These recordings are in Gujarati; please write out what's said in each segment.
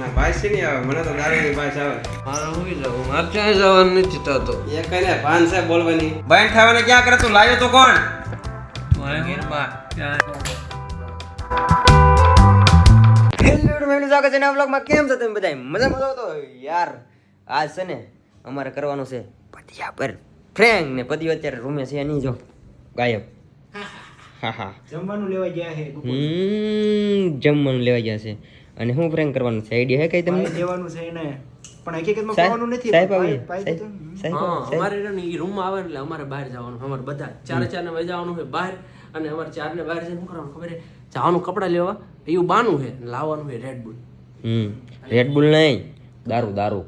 ના ભાઈ છે નહીં આવે મને તો દારૂની ભાઈ આવે મારે હું જવું મારે ક્યાંય જવાનું નથી થતો. એ કઈ ભાન છે બોલવાની. બાઈન ખાવાને ક્યાં કરે તું? લાવ્યો તો કોણ? સ્વાગત છે નવા બ્લોગમાં કેમ છો તમે બધા મજામાં તો યાર આજ છે ને અમારે કરવાનું છે પતિયા પર ફ્રેન્ક ને પતિ અત્યારે રૂમે છે નહીં જો ગાયબ. હા હા જમવાનું લેવા ગયા છે હમ જમવાનું લેવા ગયા છે. અને શું પ્રેન્ક કરવાનું છે? આઈડિયા હે કઈ તમને? દેવાનું છે એને. પણ હકીકતમાં કરવાનું નથી સાહેબ આવી. સાહેબ. અમારે ઈ રૂમમાં આવે એટલે અમારે બહાર જવાનું અમારે બધા. ચારે ચાર ને વહી જવાનું છે બહાર અને અમારે ચાર ને બહાર જઈને શું કરવાનું ખબર છે? જવાનું કપડાં લેવા એવું બાનું છે. લાવવાનું છે રેડ બુલ હમ. રેડ બુલ નહીં. દારૂ દારૂ.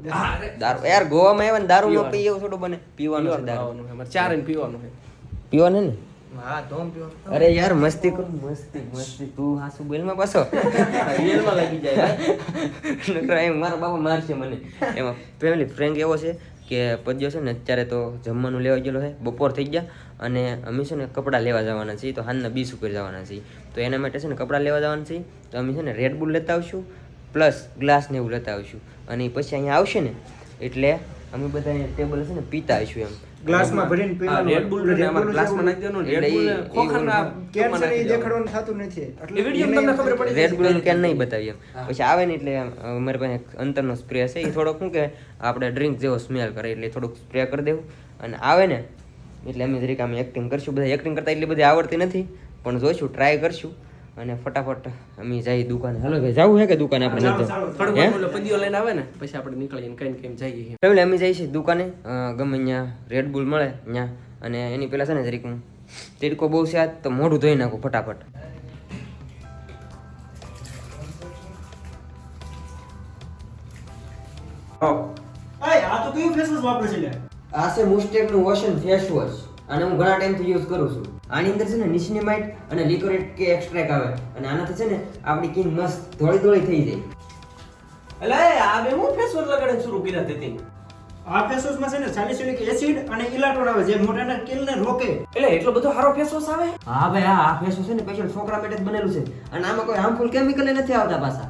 દારૂ. યાર ગોવામાં આવે ને દારૂ નો પીએ થોડું બને. પીવાનું છે દારૂ. ચારે ને પીવાનું છે પીવાનું ને. અરે યાર મસ્તી કરું મસ્તી મસ્તી. તું હાસુ બોલમાં પાછો? રિયલમાં લાગી જાય. નકર એમ મારા બાપા મારશે મને. એમાં ફેમિલી ફ્રેન્ક એવો છે કે પદ્યો છે ને અત્યારે તો જમવાનું લેવા ગયેલો છે. બપોર થઈ ગયા અને અમે છે ને કપડાં લેવા જવાના છીએ. તો હાલના બીસ ઉપર જવાના છીએ. તો એના માટે છે ને કપડાં લેવા જવાના છીએ. તો અમે છે ને રેડ બુલ લેતા આવશું પ્લસ ગ્લાસ ને એવું લેતા આવશું. અને પછી અહીંયા આવશે ને એટલે અમે બધા અહીંયા ટેબલ છે ને પીતા આવીશું એમ. ગ્લાસમાં ભરીને પીવાનું. રેડ બુલ ને અમારે ગ્લાસમાં નાખી દેવાનું ને રેડ બુલ ને એટલે ઈ- ખોખાના છે એ દેખાડવાનું થતું નથી. એટલે વિડિયો તમને ખબર પડી રેડ બુલ કેન નહીં બતાવીએ? પછી આવે ને એટલે અમારી પાસે અંતરનો સ્પ્રે છે. એ થોડોક શું કે આપણે ડ્રિંક જેવો સ્મેલ કરે એટલે થોડુંક સ્પ્રે કરી દેવું. અને આવે ને એટલે અમે જરીક આમ એક્ટિંગ કરશું. બધા એક્ટિંગ કરતા એટલી બધી આવડતી નથી. પણ જોઈશું ટ્રાય કરશું. અને ફટાફટ અમે જઈએ દુકાને. હાલો ભાઈ જવું છે કે દુકાને આપણે નથી પદીઓ લઈને આવે ને પછી આપણે નીકળીએ કઈ ને કઈ જઈએ ફેમિલી અમે જઈએ છીએ દુકાને ગમે ત્યાં રેડ બુલ મળે ત્યાં. અને એની પહેલાં છે ને જરીક હું તીડકો બહુ છે તો મોઢું ધોઈ નાખું ફટાફટ. આ તો કયું ફેસ વોશ વાપરે છે? આ છે મુસ્ટેકનું વોશન ફેસ વોશ અને હું ઘણા ટાઈમથી યુઝ કરું છું. આની અંદર છે ને નિશિનેમાઇટ અને લિકોરેટ કે એક્સ્ટ્રેક આવે. અને આનાથી છે ને આપણી કિંગ મસ્ત ધોળી ધોળી થઈ જાય. એટલે આ બે હું ફેસ વોશ લગાડીને શરૂ કર્યા તે આ ફેસ વોશમાં છે ને સાલિસિલિક એસિડ અને ઇલાટોન આવે જે મોઢાના કિલને રોકે. એટલે એટલો બધો સારો ફેસ વોશ આવે? હા ભાઈ હા આ ફેસ વોશ છે ને સ્પેશિયલ છોકરા માટે જ બનેલું છે. અને આમાં કોઈ હાર્મફુલ કેમિકલ નથી આવતા પાછા.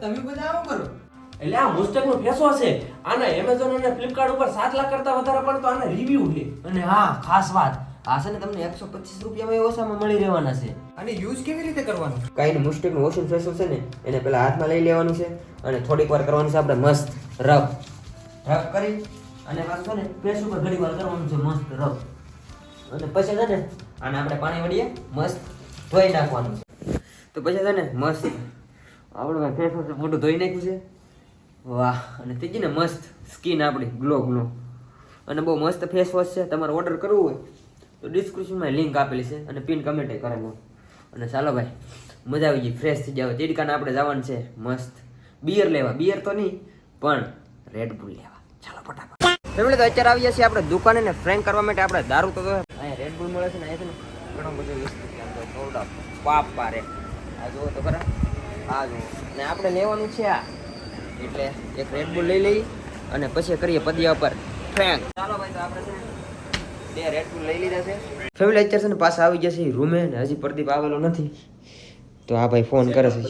તમે બધા આવું કરો. એટલે આ મુસ્ટેક નો ફેસ વોશ છે. આના એમેઝોન અને ફ્લિપકાર્ટ ઉપર 7 લાખ કરતા વધારે પણ તો આના રિવ્યુ છે. અને હા ખાસ વાત. આ છે ને તમને એકસો પચીસ રૂપિયામાં ઓછામાં મળી રહેવાના છે. અને યુઝ કેવી રીતે કરવાનું? કાંઈ નહીં મુસ્ટેકનું વોશિંગ ફેશિયલ છે ને એને પહેલાં હાથમાં લઈ લેવાનું છે અને થોડીક વાર કરવાનું છે આપણે મસ્ત રબ. રબ કરી અને પાછું છે ને ફેસ ઉપર ઘણી વાર કરવાનું છે મસ્ત રબ. અને પછી છે ને આને આપણે પાણી વળીએ મસ્ત ધોઈ નાખવાનું છે. તો પછી છે ને મસ્ત આપણે ફેસ ઉપર મોટું ધોઈ નાખ્યું છે. વાહ અને થઈ ગઈ ને મસ્ત સ્કિન આપણી ગ્લો ગ્લો અને બહુ મસ્ત ફેસ વોશ છે તમારે ઓર્ડર કરવું હોય તો ડિસ્ક્રિપ્શનમાં લિંક આપેલી છે અને પિન કમેન્ટ કરેલો અને ચાલો ભાઈ, મજા આવી ગઈ ફ્રેશ થઈ જાવ તીડકાને આપણે જવાનું છે. મસ્ત. બિયર લેવા. બિયર તો નહીં, પણ રેડ બુલ લેવા. ચાલો ફટાફટ. ફેમિલી તો અત્યારે આવી છીએ આપણે દુકાને ને ફ્રેન્ક કરવા માટે આપણે દારૂ તો અહીંયા રેડ બુલ મળે છે ને, અહીંયા છે ને ઘણો બધો આમ થોડા પાપ પારે આ જુઓ તો ખરા. આ જુઓ. અને આપણે લેવાનું છે આ. એટલે એક રેડ બુલ લઈ લઈ અને પછી કરીએ પદિયા પર ફ્રેન્ક ચાલો ભાઈ, તો આપણે બે રેડ બુલ લઈ લીધા છે. ફેમિલી અત્યારે છે ને પાછા આવી જશે રૂમે ને હજી પ્રદીપ આવેલો નથી. તો આ ભાઈ ફોન કરે છે.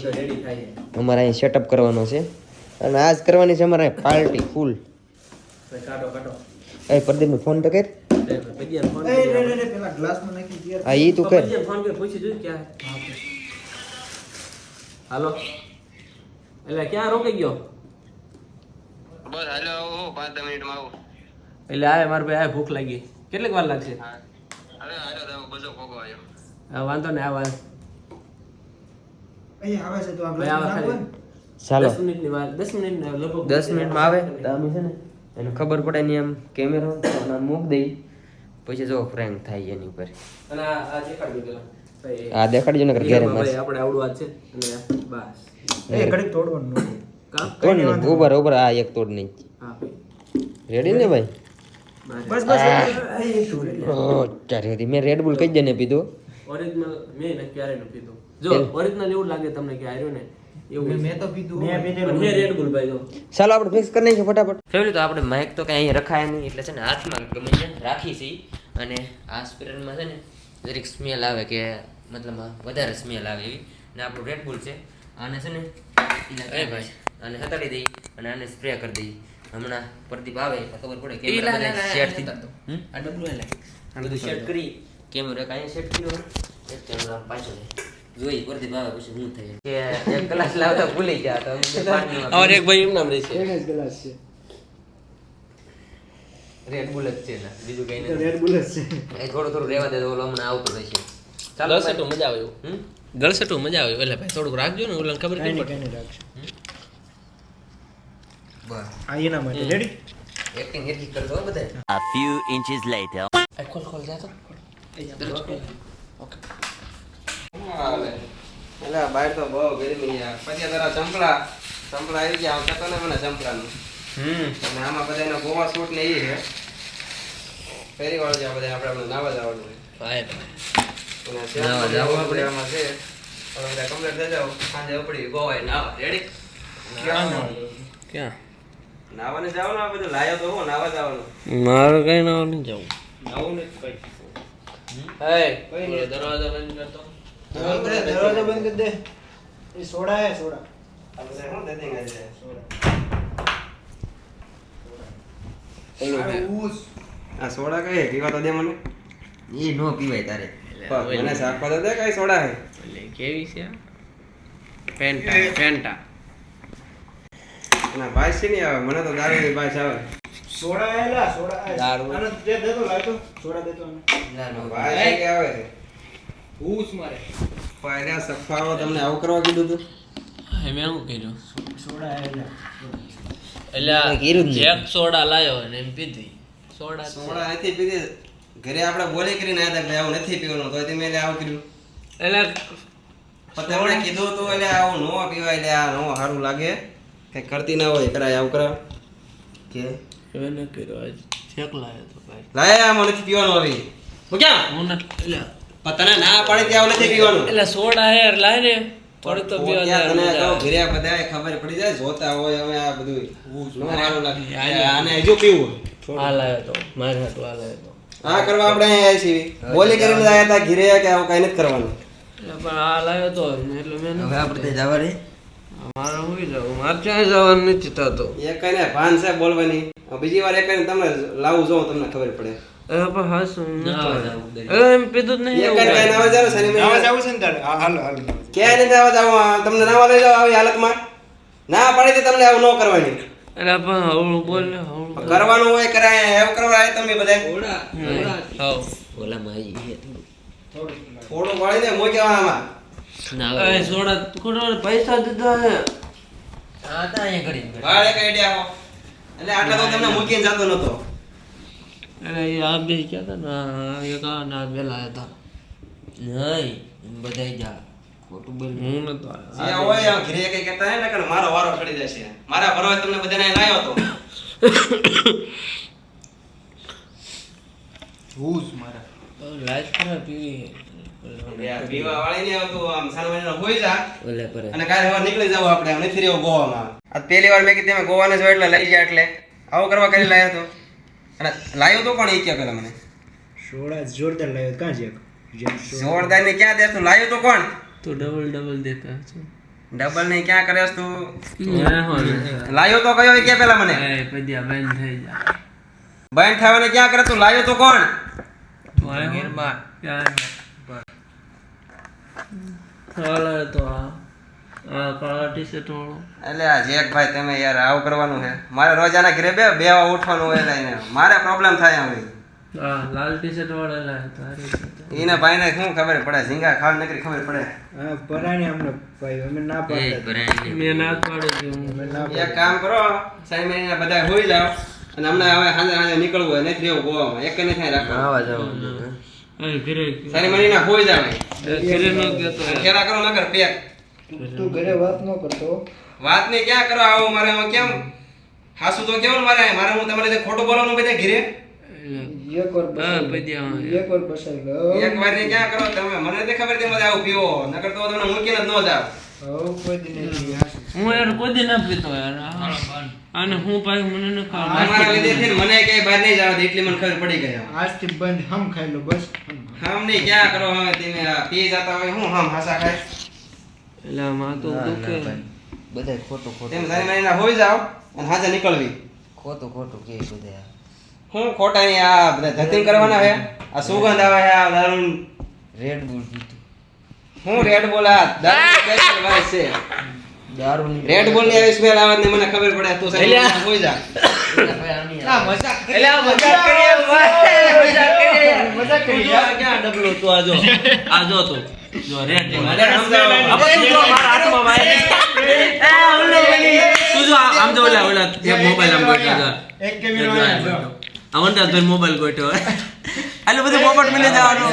અમારે અહીં સેટઅપ કરવાનો છે. અને આજ કરવાની છે અમારે પાર્ટી ફૂલ એ પ્રદીપનો ફોન તો કર. હા એ તું કર? હાલો. એટલે ક્યાં રોકાઈ ગયો? બસ હાલો આવું પાંચ મિનિટમાં આવું. એટલે આ મારે ભાઈ આ ભૂખ લાગી. કેટલીક વાર લાગશે? વાંધો ને આ વાર આવે છે તો આ ભાઈ આવા ગ્લાસમાં ખાલી. ચાલો. દસ દસ મિનિટ દસ મિનિટમાં આવે. અમે છે ને એને ખબર પડે ને એમ કેમેરો મૂક દઈ. પછી જો ફ્રેન્ક થાય એની ઉપર. અને આ આ દેખાડજો ને ઘેરે ભાઈ આપણે આવડું આ છે. અને બસ. એ તોડવાનું. ઉભર ઉભર આ એક તોડ નહીં. રેડી ને ભાઈ? બસ બસ. ઓ ચારે મેં રેડ બુલ કઈ જને પીધું. ઓરિજિનલ મેં ને ક્યારે નું પીધું. જો ઓરિજિનલ એવું લાગે તમને કે આર્યો ને ચાલો આપણે ફિક્સ કરી નાખીએ ફટાફટ. તો આપણે માઇક તો કઈ અહીંયા રખાય નહીં એટલે છે ને હાથમાં ગમે ત્યાં રાખી છે. અને આ સ્પ્રેડમાં છે ને દરેક સ્મેલ આવે કે મતલબ વધારે સ્મેલ આવે એવી. ને આપણું રેડ બુલ છે. આને છે ને એ ભાઈ. અને હતાડી દઈ અને આને સ્પ્રે કરી દઈ. હમણાં પ્રદીપ આવે એટલે ખબર પડે લા, લા, સેટ થઈ આ ડબલું એ લે. બધું સેટ કરી. કેમેરા કાંઈ સેટ કર્યો. એક કેમેરા પાછો જોઈ પ્રદીપ આવે પછી હું થઈ કે એક ગ્લાસ લાવતા ભૂલી ગયા તો અમારે એક ભાઈ એમ નામ રહે છે એક જ ગ્લાસ છે. રેડ બુલ જ છે ને બીજું કઈ નહીં નથી. રેડ બુલ જ છે. એ થોડું થોડું રહેવા દે તો ઓલો હમણાં આવતો રહેશે. ચાલો સેટો મજા આવે એવું. હમ? ગળસેટું મજા આવે. એટલે ભાઈ થોડુંક રાખજો ને ઓલા ખબર પડે? રાખજો આ એના માટે. રેડી એક્ટિંગ એટલી કરતો હો બધાય. A few inches આ ખોલ ખોલ જા તો. ઓકે. હાલે. બહાર તો બહુ ગરમી યાર પછી તારા ચંપલા ચંપલા આવી ગયા. આવતા તો ને મને ચંપલાનું. હમ. અને આમાં બધાનો ગોવા સૂટ ને એ છે. ફેરી વાળું છે બધા આપણે આપણે નાવા જવાનું ભાઈ ભાઈ. અને શેમ્પૂ નાવા ને આપણે? આમાં છે. હવે complete થઈ જાવ સાંજે ઉપડી ગોવાય નાવા. રેડી ક્યાં? નાવાને જવાનું આ બધું લાયો તો હું નાવા જવાનું. મારે કઈ નાવા નહીં જવું. નવું ને કઈ હે? કઈ નહીં. દરવાજો બંધ કરતો. દરવાજો બંધ કરી દે. એ સોડા હે સોડા. આ બધા છે? આ સોડા કઈ? પીવા તો દે મને. એ નો પીવાય તારે. મને દે કઈ સોડા હે? એટલે કેવી છે? આ? Fanta Fanta. ના ભાઈ છે નહીં આવે મને તો દારૂની ભાઈ આવે સોડા આયેલા સોડા. દારૂ. દેતો લાવતો સોડા દેતો. ના કે આવે છે મારે. પાયરા સફાવો તમને આવું કરવા કીધું તું? મેં શું કર્યું. સોડા આયેલા. એટલે. સોડા લાયો ને એમ પીધી. સોડા સોડા નથી પીધી. ઘરે આપણે બોલી કરીને આવ્યા હતા આવું નથી પીવાનું તો તમે એટલે આવું કર્યું. એટલે પણ તમને કીધું તું એટલે આવું નો પીવાય એટલે આ નો સારું લાગે. કઈ કરતી ના હોય કરાય આવું કરા કે? એને કર્યો આજ. જેક લાયો તો ભાઈ લાય મને નથી પીવાનું આવી હું ક્યાં? હું નથી. એટલે પણ તને ના પાડી ત્યાં નથી પીવાનું. એટલે સોડા હેર લાય ને. પડે તો પીવા તને તો કહું, આવે. ઘરે બધાય ખબર પડી જાય જોતા હોય હવે આ બધું. નો સારું લાગે. આને- હજુ પીવું આ લાયો તો. મારે હાટુ આ લાયો તો. આ કરવા આપણે અહીંયા આવ્યા છીએ. બોલી કરીને આવ્યા હતા ઘરે કે આવું કઈ નથી કરવાનું. એટલે પણ આ લાવ્યો તો. એટલે મેં હવે આપણે જવા દે. મારે હોઈ જવું. મારે ક્યાંય જવાનું નથી થતો. એક કઈને ભાન છે બોલવાની. બીજી વાર એક કઈને તમને લાવું જોઉં તમને ખબર પડે. એ પણ હાસ એ એમ પીધું જ નહીં કઈ. જાવ છે ને તારે? હા, હાલો તમને લઈ જાવ આવી હાલતમાં. ના પાડી દે તમને આવું ન કરવાની. એટલે પણ હવળું બોલ ને હવળું કરવાનું હોય કરાય એવું કરવા તમે બધા. હવ ઓલામાં આવી છે. થોડું વાળીને ના એ સોડા ખોટો પૈસા દીધા હે હા તા અહીંયા કરી દે. વાળ એક એટલે આટલા તો તમને મૂકીને જતો નતો. એટલે આ બે ક્યાં હતા ને એક આ ને પેલા હતા. નહીં બધાય જા. ખોટું બોલ. હું નતો જે હોય આ ઘરે કઈ કહેતા હે ને કે મારો વારો ચડી જશે મારા ભરવા તમને બધાને હુસ મારા? લાઈટ ખરાબ પીવી યાર, વાળી ને આમ સાનવાણીનો હોઈ જા અને કાલે સવારે નીકળી જાવ આપણે આમ નથી ગોવામાં. આ પહેલી વાર મેં કીધું તમે ગોવાને જો એટલે લઈ જાય એટલે. આવો કરવા કરી લાવ્યો તો. અને લાવ્યો તો કોણ એ ક્યાં પેલા મને? સોડા જોરદાર લાવ્યો કાં છે જોરદાર ને ક્યાં દેસ તું? લાવ્યો તો કોણ? તો ડબલ ડબલ દેતા ડબલ ને ક્યાં કરે તું? લાયો તો કયો કે પેલા મને? એ પદ્યા બંધ થઈ જાય બેન ખાવાને ક્યાં કરે તું? લાયો તો કોણ? તો આ ક્યાં હાલે તો આ આ કાળા ટી શર્ટ વાળો એટલે આ જેક ભાઈ તમે યાર આવું કરવાનું છે. મારે રોજાના ઘરે બે બે ઉઠવાનું હોય એટલે મારે પ્રોબ્લેમ થાય હવે આ લાલ ટી શર્ટ વાળો સાથે. એના ભાઈને શું ખબર પડે? ઝીંગા ખાવા નકરી ખબર પડે? પરાણી અમને ભાઈ અમે ના પાડે મેં ના પાડે એક કામ કરો સાઈ મહિના બધા હોઈ જાઓ. અને અમને હવે સાંજે સાંજે નીકળવું હોય નથી રહેવું ગોવામાં. એક ને થાય રાખવાનું. આવા જવાનું હે. સારી મહિના હોઈ જાવ એ ઘરે ન ગયો તો કરો નગર પેક તું- તું ઘરે વાત ન કરતો. વાત ને ક્યાં કરો આવો મારે કેમ? હાસુ તો કેવું ને મારે મારે હું તમારે ખોટું બોલવાનું બધા ઘરે? એક વાર. એક વાર બસાઈ એક વાર ને ક્યાં કરો તમે? મને તે ખબર તેમ બધા આવું પીવો. નકર તો તમને મૂકીને જ ન જાવ હવે કોઈ દી નહીં. પીએ. હું યાર કોઈ દી ના પીતો યાર. અને હું પાછું મને ન ખાવ અમારા લીધે થી મને કઈ બહાર નહીં જવા દે એટલી મને ખબર પડી ગઈ. આજથી બંધ હમ ખાઈ લો બસ હમ. નહીં ક્યાં કરો હવે? તમે આ પી જતા હોય હું હમ હાસા ખાય એટલે માં તો દુખે. બધા ખોટું ખોટો એમ સારી મારીને હોઈ જાવ અને હાજર નીકળવી. ખોટું ખોટું કે બધા હું ખોટા ની આ બધા ધતિંગ કરવાના હે આ સુગંધ આવે આ દારૂ રેડ બુલ હું રેડ બોલ આ દારૂ સ્પેશિયલ છે. રેડ બોલની આવી સ્મેલ આવે ને મને ખબર પડે તું સાહેબ કોઈ જા મજાક મજાક. તું જો આ ક્યાં ડબલું તું આ જો. આ જો તું. જો રેડ મને સમજાવો. જો મારા હાથમાં ભાઈ. એ, ઓલો બની. તું જો આમ જો ઓલા ઓલા એક મોબાઈલ આમ ગોઠવ્યો જો. એક કેમેરો આ. મોબાઈલ ગોઠવ્યો. આટલું બધું પોપટ મિલે જવાનું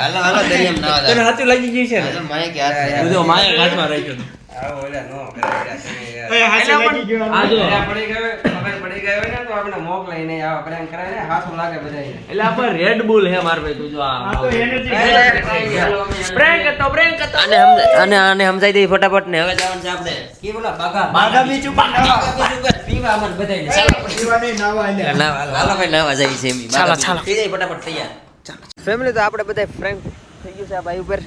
હાલો હાલો દરિયામાં ના તને. હાથું લાગી ગયું છે ને હાલો માયકે હાથ માયા હાથમાં રાખ્યો તો. આવો ઓલા નો કરે ઓલા તમે યાર. એ હાથે એટલે લાગી ગયો આ જો. ખબર પડી ગયો ખબર પડી ગયો હોય ને તો આપણે મોકલાઈને આવા પ્રેમ કરાય ને હાથું લાગે બધાય એટલે આ પણ રેડ બુલ હે માર ભાઈ તું જો આ આ તો એનર્જી પ્રેન્ક હતો પ્રેન્ક હતો આને સમજ- આને આને સમજાઈ દઈ ફટાફટ ને હવે જવાનું છે આપણે. કે બોલા બાગા બાગા બીચ પીવા નહીં, નાવા હાલો, ભાઈ એમ. ચાલો, ચાલો. જાય ફટાફટ તૈયાર. ફેમિલી તો આપણે બધા ફ્રેન્ક થઈ ગયું છે આ ભાઈ ઉપર.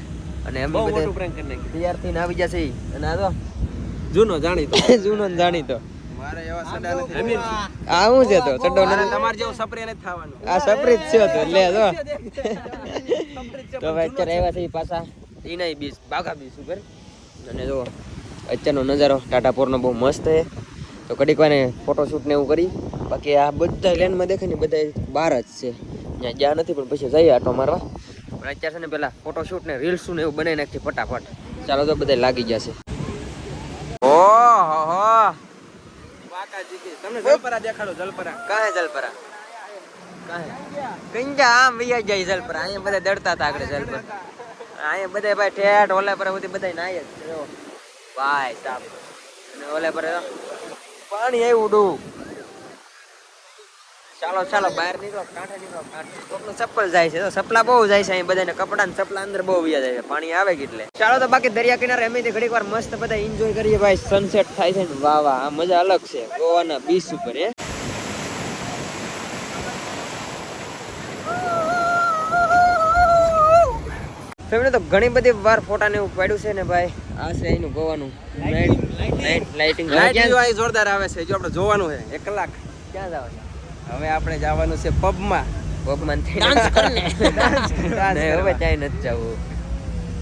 અને એમ બહુ મોટું પ્રેન્ક કરી નાખ્યું. તૈયાર થઈને આવી જશે અને આ તો જૂનો જાણીતો. જૂનો ને જાણીતો. મારે એવા સડા નથી આ શું છે તો? ચડ્ડો નથી તમારે જેવો સપરે નથી થવાનું. આ સપ્રીત છે તો લે જો તો. હવે અત્યારે આવ્યા છે પાછા. ઈ નહીં બીચ બાઘા ઉપર. અને જો અત્યારનો નજારો ટાટાપોરનો બહુ મસ્ત છે. તો કડીક વાને ફોટોશૂટ ને એવું કરી. બાકી આ બધા લેન્ડમાં દેખાય ને બધા બહાર જ છે. ત્યાં ગયા નથી પણ પછી જઈએ આટો મારવા. પણ અત્યારે છે ને પેલા ફોટોશૂટ ને રીલ્સ ને એવું બનાવી નાખી ફટાફટ. ચાલો તો બધા લાગી જશે ઓ હો. વાકાજી તમને જલપરા દેખાડો જલપરા. કાહે જલપરા? કંજા આમ વૈયા જાય જલપરા. અહીંયા બધા દડતા હતા આગળ જલપરા. અહીંયા બધા ભાઈ ઠેઠ ઓલા પર બધી બધા નાય જ. ભાઈ સાહેબ ઓલા પર પાણી આવ્યું ડૂ. ચાલો ચાલો બહાર નીકળો કાંઠે નીકળો કોકનું ચપ્પલ જાય છે. તો બહુ જાય છે અહીં બધાને. કપડા ને ચપલા અંદર બહુ વ્યા જાય છે. પાણી આવે એટલે ચાલો તો બાકી દરિયા કિનારે અમે ઘડીક વાર મસ્ત બધા એન્જોય કરીએ ભાઈ. સનસેટ થાય છે ને વાહ વાહ આ મજા અલગ છે. ગોવાના બીચ ઉપર એ ફેમિલી તો ઘણી બધી વાર ફોટા ને એવું પાડ્યું છે ને ભાઈ. આ છે એનું ગોવાનું. લાઇટિંગ લાઇટિંગ જોરદાર આવે છે. જો આપણે જોવાનું છે એક કલાક ક્યાં જવાનું હવે આપણે જવાનું છે પબમાં. પબમાં ડાન્સ કરને હવે ત્યાં નથી જવું.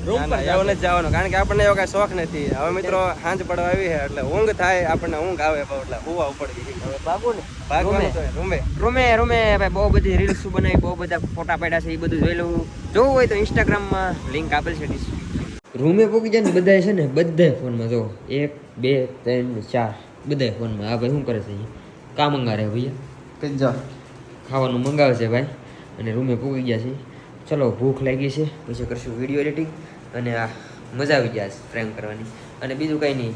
રૂમ પર એવું નથી જવાનું. કારણ કે આપણને એવો કઈ શોખ નથી. હવે મિત્રો સાંજ પડવા આવી છે એટલે ઊંઘ થાય આપણને ઊંઘ આવે બહુ એટલે હુવા ઉપડી હવે બાબુ ને. ભાગવાનું રૂમે. રૂમે. રૂમે ભાઈ બહુ બધી રીલ્સ બનાવી બહુ બધા ફોટા પાડ્યા છે એ બધું જોઈ લઉં. જોવું હોય તો ઇન્સ્ટાગ્રામમાં લિંક આપેલ છે રૂમે પોકી જાય ને બધા છે ને બધા ફોનમાં જો એક બે ત્રણ ચાર બધા ફોનમાં. આ ભાઈ શું કરે છે? કામ અંગારે ભૈયા પિઝા ખાવાનું મંગાવે છે ભાઈ. અને રૂમે પૂકી ગયા છે. ચલો, ભૂખ લાગી છે. પછી કરશું વીડિયો એડિટિંગ અને આ મજા આવી જાય ફ્રેમ કરવાની. અને બીજું કંઈ નહીં.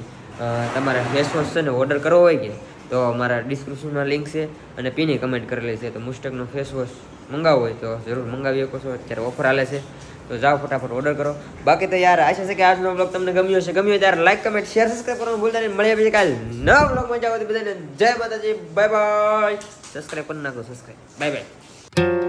તમારે ફેસવોશ છે ને ઓર્ડર કરવો હોય કે, તો અમારા ડિસ્ક્રિપ્શનમાં લિંક છે. અને પીની કમેન્ટ કરેલી છે. તો મુસ્ટેકનો ફેસ વોશ મંગાવવો હોય તો જરૂર મંગાવી શકો છો. અત્યારે ઓફર હાલે છે. તો જાઓ ફટાફટ ઓર્ડર કરો. બાકી તો યાર, આશા છે કે આજનો બ્લોગ તમને ગમ્યો હશે. ગમ્યો ત્યારે લાઈક કમેન્ટ શેર સબસ્ક્રાઈબ કરવાનું ભૂલતા નહીં. મળીએ પછી કાલે નવા બ્લોગમાં જાઓ. બધાને જય માતાજી. બાય બાય સબસ્ક્રાઈબ કરી નાખો સબસ્ક્રાઈબ બાય બાય